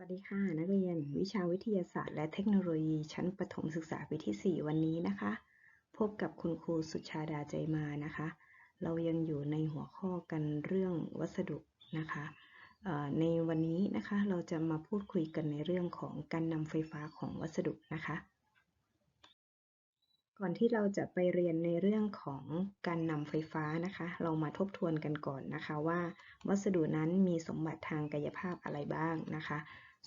สวัสดีค่ะ นักเรียนวิชาวิทยาศาสตร์และเทคโนโลยีชั้นประถมศึกษาปีที่ 4 วันนี้นะคะ พบกับคุณครูสุชาดาใจมานะคะ เรายังอยู่ในหัวข้อกันเรื่องวัสดุนะคะในวันนี้นะคะเราจะมาพูดคุยกันในเรื่องของการนำไฟฟ้าของวัสดุนะคะ ก่อนที่เราจะไปเรียนในเรื่องของการนำไฟฟ้านะคะ เรามาทบทวนกันก่อนนะคะว่า วัสดุนั้นมีสมบัติทางกายภาพอะไรบ้างนะคะ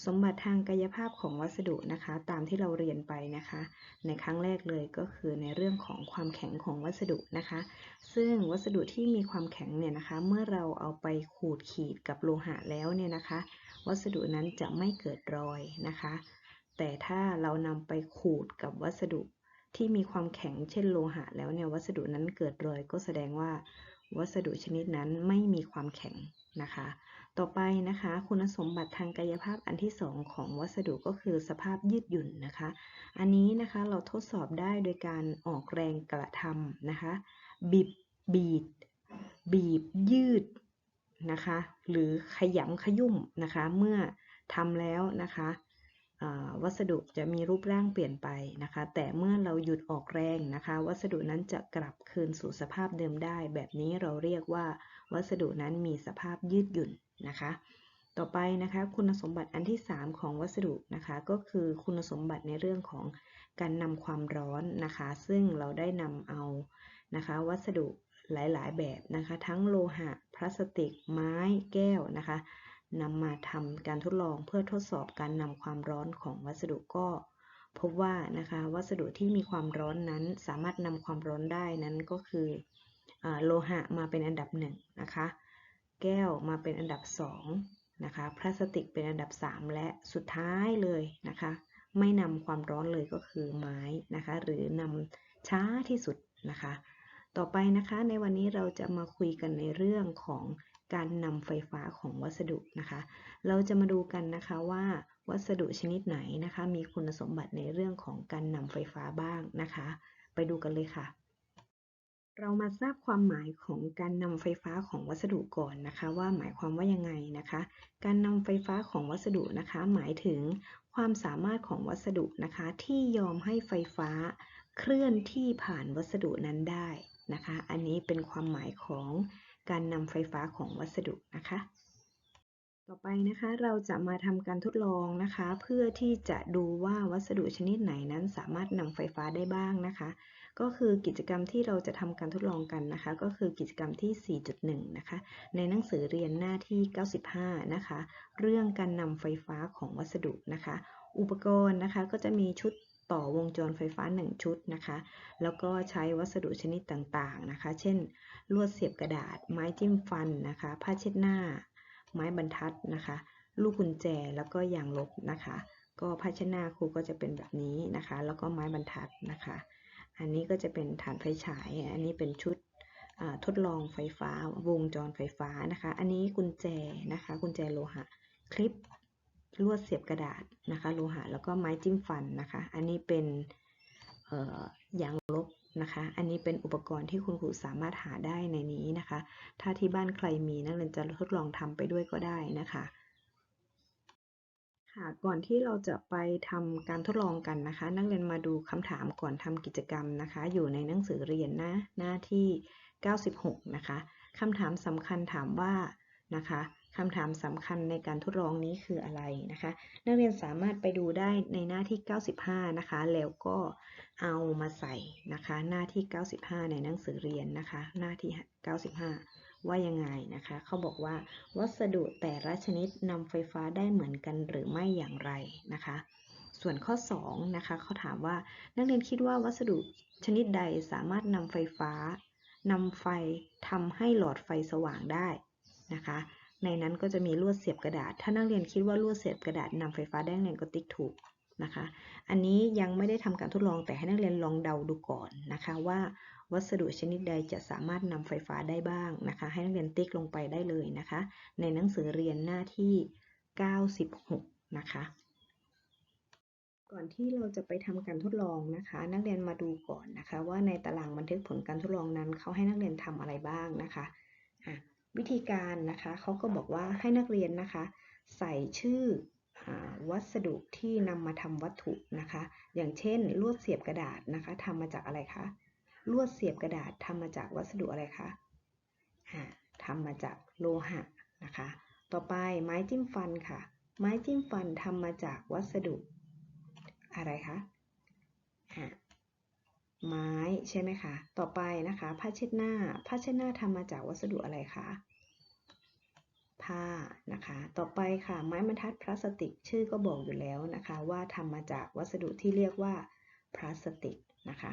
สมบัติทางกายภาพของวัสดุนะคะ ตามที่เราเรียนไปนะคะ ในครั้งแรกเลยก็คือในเรื่องของความแข็งของวัสดุนะคะ ซึ่งวัสดุที่มีความแข็งเนี่ยนะคะ เมื่อเราเอาไปขูดขีดกับโลหะแล้วเนี่ยนะคะ วัสดุนั้นจะไม่เกิดรอยนะคะ แต่ถ้าเรานำไปขูดกับวัสดุ ที่มีความแข็งเช่นโลหะ แล้วเนี่ยวัสดุนั้นเกิดรอยก็แสดงว่าวัสดุชนิดนั้นไม่มีความแข็งนะคะ ต่อไปนะคะ คุณสมบัติทางกายภาพอันที่ 2 ของวัสดุก็คือสภาพยืดหยุ่นนะคะ อันนี้นะคะเราทดสอบได้โดยการออกแรงกระทำนะคะบีบบีด บีบยืดนะคะ หรือขยำขยุ่มนะคะ เมื่อทำแล้วนะคะ วัสดุจะมีรูปร่างเปลี่ยนไปนะคะ แต่เมื่อเราหยุดออกแรงนะคะ วัสดุนั้นจะกลับคืนสู่สภาพเดิมได้ แบบนี้เราเรียกว่า วัสดุนั้นมีสภาพยืดหยุ่นนะคะ ต่อไปนะคะคุณสมบัติอันที่ 3 ของวัสดุนะคะ ก็คือคุณสมบัติในเรื่องของการนำความร้อนนะคะ ซึ่งเราได้นำเอานะคะ วัสดุหลาย ๆ แบบนะคะ ทั้งโลหะ พลาสติก ไม้ แก้วนะคะ นำมาทำการทดลองเพื่อทดสอบการนำความร้อนของวัสดุก็พบว่านะคะวัสดุที่มีความร้อนนั้นสามารถนำความร้อนได้นั้นก็คืออโลหะมาเป็นอันดับหนึ่งนะคะแก้วมาเป็นอันดับสองนะคะพลาสติกเป็นอันดับ 3 และสุดท้ายเลยนะคะ ไม่นำความร้อนเลยก็คือไม้นะคะ หรือนำช้าที่สุดนะคะ ต่อไปนะคะในวันนี้เราจะมาคุยกันในเรื่องของ การนำไฟฟ้าของวัสดุนะคะ เราจะมาดูกันนะคะว่าวัสดุชนิดไหนนะคะ มีคุณสมบัติในเรื่องของการนำไฟฟ้าบ้างนะคะ ไปดูกันเลยค่ะ เรามาทราบความหมายของการนำไฟฟ้าของวัสดุก่อนนะคะ ว่าหมายความว่ายังไงนะคะ การนำไฟฟ้าของวัสดุนะคะ หมายถึงความสามารถของวัสดุนะคะ ที่ยอมให้ไฟฟ้าเคลื่อนที่ผ่านวัสดุนั้นได้นะคะ อันนี้เป็นความหมายของ การนำไฟฟ้าของวัสดุนะคะ ต่อไปนะคะเราจะมาทำการทดลองนะคะ เพื่อที่จะดูว่าวัสดุชนิดไหนนั้นสามารถนำไฟฟ้าได้บ้างนะคะ ก็คือกิจกรรมที่เราจะทำการทดลองกันนะคะ ก็คือกิจกรรมที่ 4.1 นะคะ ในหนังสือเรียนหน้าที่ 95 นะคะ เรื่องการนำไฟฟ้าของวัสดุนะคะ อุปกรณ์นะคะก็จะมีชุด ต่อวงจรไฟฟ้า 1 ชุดนะคะ แล้วก็ใช้วัสดุชนิดต่างๆนะคะ เช่น ลวดเสียบกระดาษ ไม้จิ้มฟันนะคะ ผ้าเช็ดหน้า ไม้บรรทัดนะคะ ลูกกุญแจแล้วก็ยางลบนะคะ ก็ผ้าเช็ดหน้าครูก็จะเป็นแบบนี้นะคะ แล้วก็ไม้บรรทัดนะคะ อันนี้ก็จะเป็นฐานไฟฉาย อันนี้เป็นชุดทดลองไฟฟ้า วงจรไฟฟ้านะคะ อันนี้กุญแจนะคะ กุญแจโลหะ คลิป ลวดเสียบกระดาษนะคะ โลหะแล้วก็ไม้จิ้มฟันนะคะ อันนี้เป็นยางลบนะคะ อันนี้เป็นอุปกรณ์ที่คุณครูสามารถหาได้ในนี้นะคะ ถ้าที่บ้านใครมีนักเรียนจะทดลองทำไปด้วยก็ได้นะคะค่ะก่อนที่เราจะไปทำการทดลองกันนะคะ นักเรียนมาดูคำถามก่อนทำกิจกรรมนะคะ อยู่ในหนังสือเรียนนะหน้าที่ 96 นะคะคำถามสำคัญถามว่านะคะ คำถามสำคัญในการทดลองนี้คืออะไรนะคะ นักเรียนสามารถไปดูได้ในหน้าที่ 95 นะคะ แล้วก็เอามาใส่นะคะ หน้าที่ 95 ในหนังสือเรียนนะคะ หน้าที่ 95 ว่ายังไงนะคะ เขาบอกว่า วัสดุแต่ละชนิดนำไฟฟ้าได้เหมือนกันหรือไม่อย่างไรนะคะ ส่วนข้อ 2 นะคะเขาถามว่านักเรียนคิดว่าวัสดุชนิดใดสามารถนำไฟฟ้านำไฟทำให้หลอดไฟสว่างได้นะคะ ในนั้นก็จะมีลวดเสียบกระดาษ ถ้านักเรียนคิดว่าลวดเสียบกระดาษนำไฟฟ้าได้นักเรียนก็ติ๊กถูกนะคะ อันนี้ยังไม่ได้ทำการทดลองแต่ให้นักเรียนลองเดาดูก่อนนะคะว่าวัสดุชนิดใดจะสามารถนำไฟฟ้าได้บ้างนะคะ ให้นักเรียนติ๊กลงไปได้เลยนะคะ ในหนังสือเรียนหน้าที่ 96 นะคะ ก่อนที่เราจะไปทำการทดลองนะคะ นักเรียนมาดูก่อนนะคะ ว่าในตารางบันทึกผลการทดลองนั้นเขาให้นักเรียนทำอะไรบ้างนะคะ วิธีการนะคะเขาก็บอกว่าให้นักเรียนนะคะ ใส่ชื่ออวัสดุที่นำมาทำวัตถุนะคะ อย่างเช่น ลวดเสียบกระดาษนะคะทำมาจากอะไรคะลวดเสียบกระดาษทำมาจากวัสดุอะไรคะทำมาจากโลหะนะคะ ต่อไปไม้จิ้มฟันค่ะ ไม้จิ้มฟันทำมาจากวัสดุอะไรคะ ไม้ใช่ไหมคะ ต่อไปนะคะ ผ้าเช็ดหน้า ผ้าเช็ดหน้าทำมาจากวัสดุอะไรคะ ผ้านะคะ ต่อไปค่ะ ไม้บรรทัดพลาสติก ชื่อก็บอกอยู่แล้วนะคะ ว่าทำมาจากวัสดุที่เรียกว่าพลาสติกนะคะ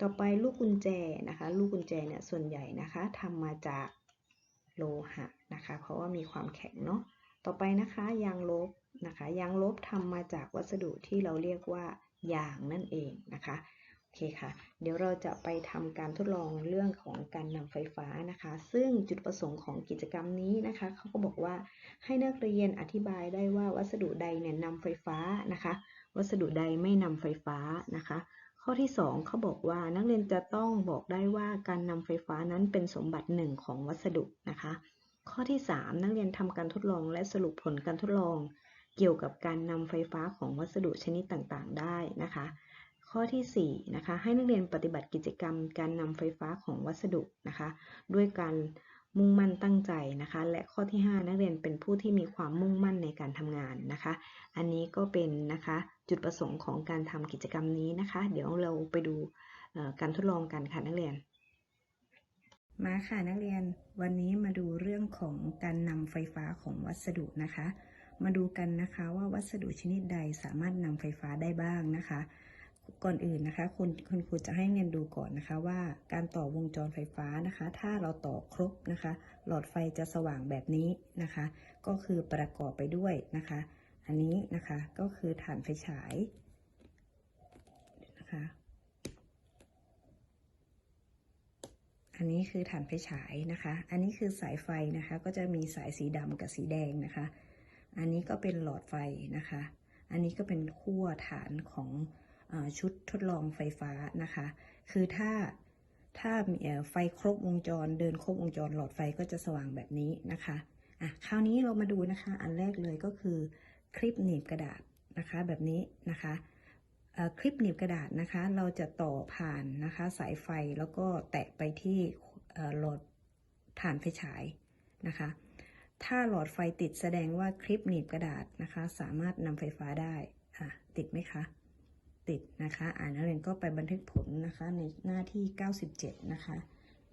ต่อไปลูกกุญแจนะคะ ลูกกุญแจเนี่ยส่วนใหญ่นะคะทำมาจากโลหะนะคะ เพราะว่ามีความแข็งเนาะ ต่อไปนะคะยางลบนะคะ ยางลบทำมาจากวัสดุที่เราเรียกว่ายางนั่นเองนะคะ อเคค่ะ เดี๋ยวเราจะไปทำการทดลองเรื่องของการนำไฟฟ้านะคะ ซึ่งจุดประสงค์ของกิจกรรมนี้นะคะเขาก็บอกว่าให้นักเรียนอธิบายได้ว่าวัสดุใดเนี่ยนำไฟฟ้านะคะ วัสดุใดไม่นำไฟฟ้านะคะ ข้อที่ 2เขาบอกว่านักเรียนจะต้องบอกได้ว่าการนำไฟฟ้านั้นเป็นสมบัติหนึ่งของวัสดุนะคะ ข้อที่ 3 นักเรียนทำการทดลองและสรุปผลการทดลอง เกี่ยวกับการนำไฟฟ้าของวัสดุชนิดต่างๆ ได้นะคะ ข้อที่4นะคะให้นักเรียนปฏิบัติกิจกรรม การนำไฟฟ้าของวัสดุนะคะ ด้วยการมุ่งมั่นตั้งใจนะคะ และข้อที่ 5 นักเรียนเป็นผู้ที่มีความมุ่งมั่นในการทำงานนะคะ อันนี้ก็เป็นนะคะจุดประสงค์ของการทำกิจกรรมนี้นะคะ เดี๋ยวเราไปดูการทดลองกันค่ะนักเรียน มาค่ะนักเรียน วันนี้มาดูเรื่องของการนำไฟฟ้าของวัสดุนะคะ มาดูกันนะคะว่าวัสดุชนิดใดสามารถนำไฟฟ้าได้บ้างนะคะ ก่อนอื่นนะคะคุณคุณครูจะให้เรียนดูก่อนนะคะว่าการต่อวงจรไฟฟ้านะคะ ถ้าเราต่อครบนะคะ หลอดไฟจะสว่างแบบนี้นะคะ ก็คือประกอบไปด้วยนะคะ อันนี้นะคะก็คือฐานไฟฉายนะคะอันนี้คือฐานไฟฉายนะคะ อันนี้คือสายไฟนะคะ ก็จะมีสายสีดำกับสีแดงนะคะ อันนี้ก็เป็นหลอดไฟนะคะ อันนี้ก็เป็นขั้วฐานของ ชุดทดลองไฟฟ้านะคะ คือถ้าถ้ามีไฟครบวงจร เดินครบวงจรหลอดไฟก็จะสว่างแบบนี้นะคะอะคราวนี้เรามาดูนะคะ อันแรกเลยก็คือคลิปหนีบกระดาษนะคะแบบนี้นะคะคลิปหนีบกระดาษนะคะ เราจะต่อผ่านนะคะ สายไฟแล้วก็แตะไปที่หลอดฐานไฟฉายนะคะ ถ้าหลอดไฟติดแสดงว่าคลิปหนีบกระดาษนะคะ สามารถนำไฟฟ้าได้อะติดไหมคะ ติดนะคะอ่านนักเรียนก็ไปบันทึกผลนะคะในหน้าที่ 97 นะคะ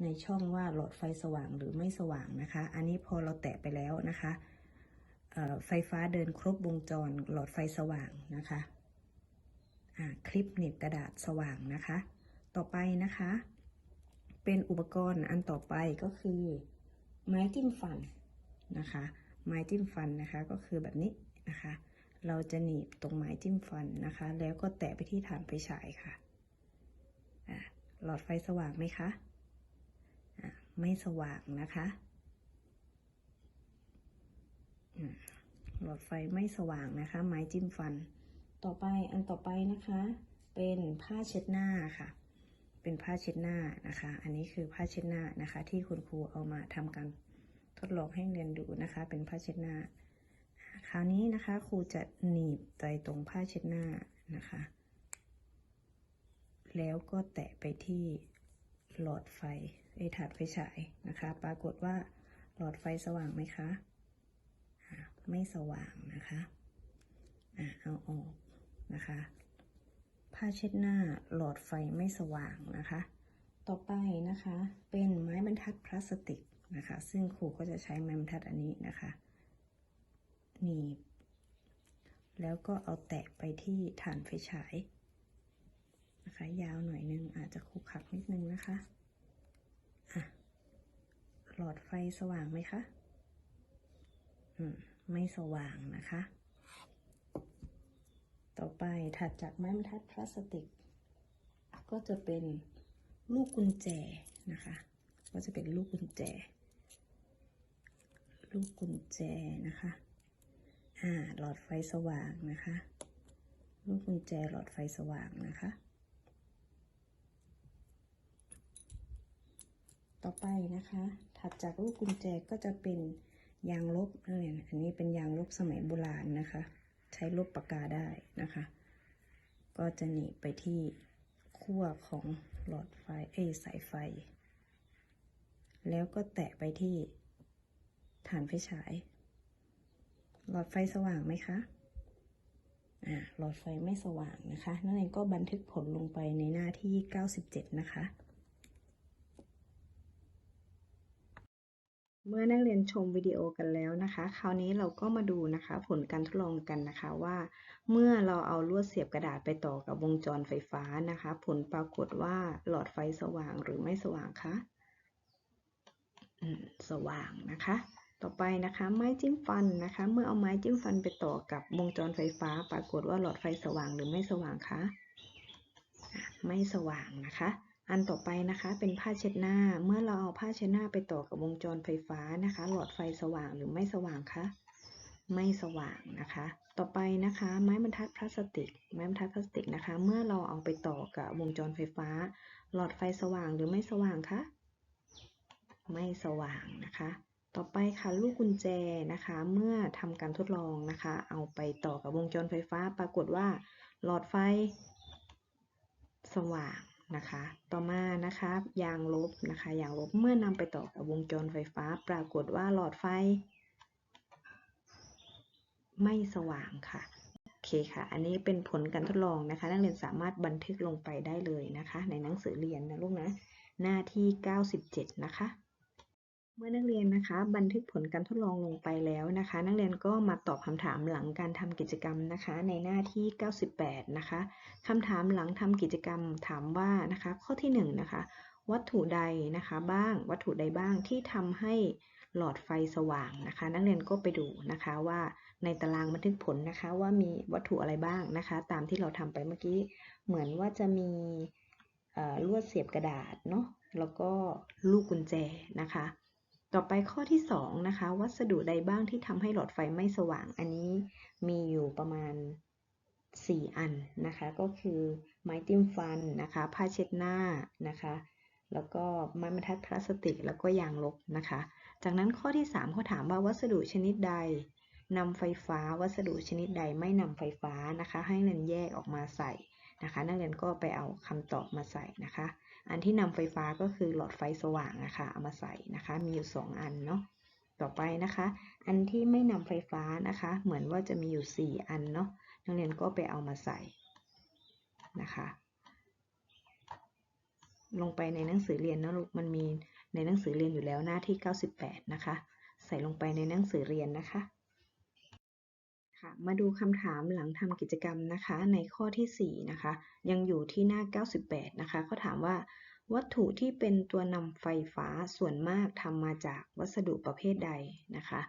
ในช่องว่าหลอดไฟสว่างหรือไม่สว่างนะคะ อันนี้พอเราแตะไปแล้วนะคะไฟฟ้าเดินครบวงจรหลอดไฟสว่างนะคะคลิปหนีบกระดาษสว่างนะคะ ต่อไปนะคะ เป็นอุปกรณ์อันต่อไปก็คือ ไม้จิ้มฟันนะคะ ไม้จิ้มฟันนะคะก็คือแบบนี้นะคะ เราจะหนีบตรงไม้จิ้มฟันนะคะ แล้วก็แตะไปที่ฐานไฟฉายค่ะะหลอดไฟสว่างไหมคะะไม่สว่างนะคะหลอดไฟไม่สว่างนะคะ ไม้จิ้มฟัน ต่อไปอันต่อไปนะคะ เป็นผ้าเช็ดหน้าค่ะ เป็นผ้าเช็ดหน้านะคะ อันนี้คือผ้าเช็ดหน้านะคะ ที่คุณครูเอามาทำการทดลองให้เรียนดูนะคะ เป็นผ้าเช็ดหน้า คราวนี้นะคะครูจะหนีบใจตรงผ้าเช็ดหน้านะคะ แล้วก็แตะไปที่หลอดไฟไอถาดไฟฉายนะคะ ปรากฏว่าหลอดไฟสว่างไหมคะ ไม่สว่างนะคะอ่าเอาออกนะคะ ผ้าเช็ดหน้าหลอดไฟไม่สว่างนะคะ ต่อไปนะคะเป็นไม้บรรทัดพลาสติกนะคะ ซึ่งครูก็จะใช้ไม้บรรทัดอันนี้นะคะ หนีบ แล้วก็เอาแตะไปที่ฐานไฟฉายนะคะยาวหน่อยนึงอาจจะขรุขระนิดนึงนะคะอะหลอดไฟสว่างไหมคะอืมไม่สว่างนะคะ ต่อไปถัดจากไม้บรรทัดพลาสติก ก็จะเป็นลูกกุญแจนะคะ ก็จะเป็นลูกกุญแจ ลูกกุญแจนะคะ อ่าหลอดไฟสว่างนะคะลูกกุญแจหลอดไฟสว่างนะคะ ต่อไปนะคะ ถัดจากลูกกุญแจก็จะเป็นยางลบเอออันนี้เป็นยางลบสมัยโบราณนะคะ ใช้ลบปากกาได้นะคะ ก็จะหนีไปที่ขั้วของหลอดไฟเอสายไฟ แล้วก็แตะไปที่ฐานไฟฉาย หลอดไฟสว่างไหมคะอ่าหลอดไฟไม่สว่างนะคะนั่นเองก็บันทึกผลลงไปในหน้าที่ 97 นะคะ เมื่อนักเรียนชมวิดีโอกันแล้วนะคะ คราวนี้เราก็มาดูนะคะ ผลการทดลองกันนะคะว่า เมื่อเราเอาลวดเสียบกระดาษไปต่อกับวงจรไฟฟ้านะคะ ผลปรากฏว่าหลอดไฟสว่างหรือไม่สว่างคะสว่างนะคะ ต่อไปนะคะไม้จิ้มฟันนะคะ เมื่อเอาไม้จิ้มฟันไปต่อกับวงจรไฟฟ้า ปรากฏว่าหลอดไฟสว่างหรือไม่สว่างคะไม่สว่างนะคะ อันต่อไปนะคะเป็นผ้าเช็ดหน้า เมื่อเราเอาผ้าเช็ดหน้าไปต่อกับวงจรไฟฟ้านะคะ หลอดไฟสว่างหรือไม่สว่างคะไม่สว่างนะคะ ต่อไปนะคะ ไม้บรรทัดพลาสติก ไม้บรรทัดพลาสติกนะคะ เมื่อเราเอาไปต่อกับวงจรไฟฟ้า หลอดไฟสว่างหรือไม่สว่างคะ ไม่สว่างนะคะ ต่อไปค่ะลูกกุญแจนะคะ เมื่อทำการทดลองนะคะ เอาไปต่อกับวงจรไฟฟ้า ปรากฏว่าหลอดไฟ สว่างนะคะ ต่อมานะคะยางลบนะคะยางลบเมื่อนำไปต่อกับวงจรไฟฟ้า ปรากฏว่าหลอดไฟ ไม่สว่างค่ะโอเคค่ะ อันนี้เป็นผลการทดลองนะคะ นักเรียนสามารถบันทึกลงไปได้เลยนะคะ ในหนังสือเรียนนะลูกนะหน้าที่ 97 นะคะ เมื่อนักเรียนนะคะบันทึกผลการทดลองลงไปแล้วนะคะ นักเรียนก็มาตอบคำถามหลังการทำกิจกรรมนะคะ ในหน้าที่ 98 นะคะคำถามหลังทำกิจกรรมถามว่านะคะ ข้อที่1นะคะ วัตถุใดนะคะบ้างวัตถุใดบ้างที่ทำให้หลอดไฟสว่างนะคะ นักเรียนก็ไปดูนะคะว่าในตารางบันทึกผลนะคะ ว่ามีวัตถุอะไรบ้างนะคะ ตามที่เราทำไปเมื่อกี้ เหมือนว่าจะมีลวดเสียบกระดาษเนาะแล้วก็ลูกกุญแจนะคะ ต่อไปข้อที่2นะคะ วัสดุใดบ้างที่ทำให้หลอดไฟไม่สว่าง อันนี้มีอยู่ประมาณ 4 อันนะคะ ก็คือไม้จิ้มฟันนะคะ ผ้าเช็ดหน้านะคะ แล้วก็ไม้บรรทัดพลาสติก แล้วก็ยางลบนะคะ จากนั้นข้อที่3เขาถามว่าวัสดุชนิดใดนำไฟฟ้าวัสดุชนิดใดไม่นำไฟฟ้านะคะ ให้นักเรียนแยกออกมาใส่นะคะ นักเรียนก็ไปเอาคำตอบมาใส่นะคะ อันที่นำไฟฟ้าก็คือหลอดไฟสว่างนะคะเอามาใส่นะคะ มีอยู่ 2 อันเนาะต่อไปนะคะ อันที่ไม่นำไฟฟ้านะคะ เหมือนว่าจะมีอยู่ 4 อันเนาะนักเรียนก็ไปเอามาใส่นะคะ ลงไปในหนังสือเรียนนะลูกมันมีในหนังสือเรียนอยู่แล้วหน้าที่ 98 นะคะ ใส่ลงไปในหนังสือเรียนนะคะ ค่ะ มาดูคำถามหลังทำกิจกรรมนะคะ ในข้อที่ 4 นะคะ ยังอยู่ที่หน้า 98 นะคะเขาถามว่า วัตถุที่เป็นตัวนำไฟฟ้าส่วนมากทำมาจากวัสดุประเภทใดนะคะ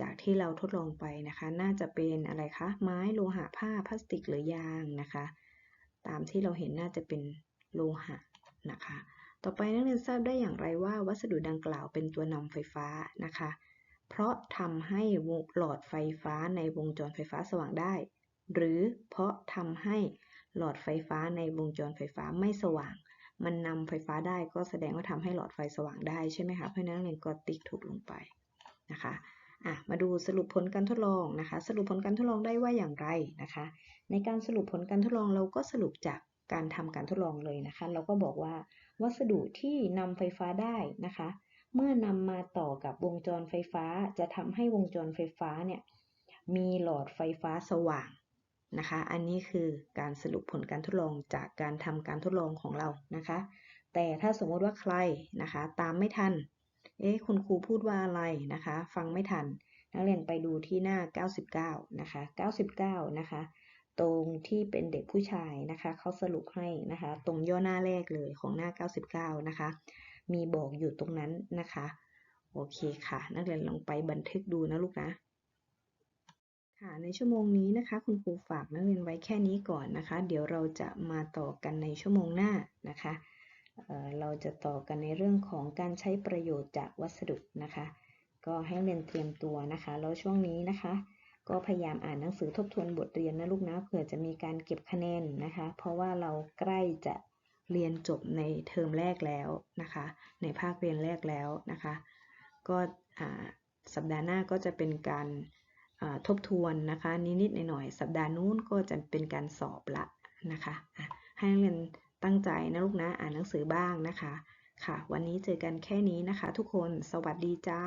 จากที่เราทดลองไปนะคะ น่าจะเป็นอะไรคะ ไม้โลหะผ้าพลาสติกหรือยางนะคะ ตามที่เราเห็นน่าจะเป็นโลหะนะคะ ต่อไปนักเรียนทราบได้อย่างไรว่าวัสดุดังกล่าวเป็นตัวนำไฟฟ้านะคะ เพราะทำให้หลอดไฟฟ้าในวงจรไฟฟ้าสว่างได้ หรือเพราะทำให้หลอดไฟฟ้าในวงจรไฟฟ้าไม่สว่าง มันนำไฟฟ้าได้ก็แสดงว่าทำให้หลอดไฟสว่างได้ใช่ไหมคะเพราะนั้นเรียนก็ติ๊กถูกลงไปนะคะอะมาดูสรุปผลการทดลองนะคะ สรุปผลการทดลองได้ว่าอย่างไรนะคะ ในการสรุปผลการทดลองเราก็สรุปจากการทำการทดลองเลยนะคะ เราก็บอกว่าวัสดุที่นำไฟฟ้าได้นะคะ เมื่อนำมาต่อกับวงจรไฟฟ้าจะทำให้วงจรไฟฟ้าเนี่ยมีหลอดไฟฟ้าสว่างนะคะ อันนี้คือการสรุปผลการทดลองจากการทำการทดลองของเรานะคะ แต่ถ้าสมมติว่าใครนะคะ ตามไม่ทัน เอ๊ะคุณครูพูดว่าอะไรนะคะ ฟังไม่ทัน นักเรียนไปดูที่หน้า 99 นะคะ 99 นะคะ ตรงที่เป็นเด็กผู้ชายนะคะ เขาสรุปให้นะคะ ตรงย่อหน้าแรกเลยของหน้า 99 นะคะ มีบอกอยู่ตรงนั้นนะคะ โอเคค่ะ นักเรียนลองไปบันทึกดูนะลูกนะค่ะในชั่วโมงนี้นะคะ คุณครูฝากนักเรียนไว้แค่นี้ก่อนนะคะ เดี๋ยวเราจะมาต่อกันในชั่วโมงหน้านะคะเเราจะต่อกันในเรื่องของการใช้ประโยชน์จากวัสดุนะคะ ก็ให้เรียนเตรียมตัวนะคะ แล้วช่วงนี้นะคะ ก็พยายามอ่านหนังสือทบทวนบทเรียนนะลูกนะเผื่อจะมีการเก็บคะแนนนะคะ เพราะว่าเราใกล้จะ เรียนจบในเทอมแรกแล้วนะคะ ในภาคเรียนแรกแล้วนะคะ ก็สัปดาห์หน้าก็จะเป็นการทบทวนนะคะนิดๆหน่อยๆสัปดาห์นู้นก็จะเป็นการสอบละนะคะให้นักเรียนตั้งใจนะลูกนะอ่านหนังสือบ้างนะคะ ค่ะ วันนี้เจอกันแค่นี้นะคะ ทุกคนสวัสดีจ้า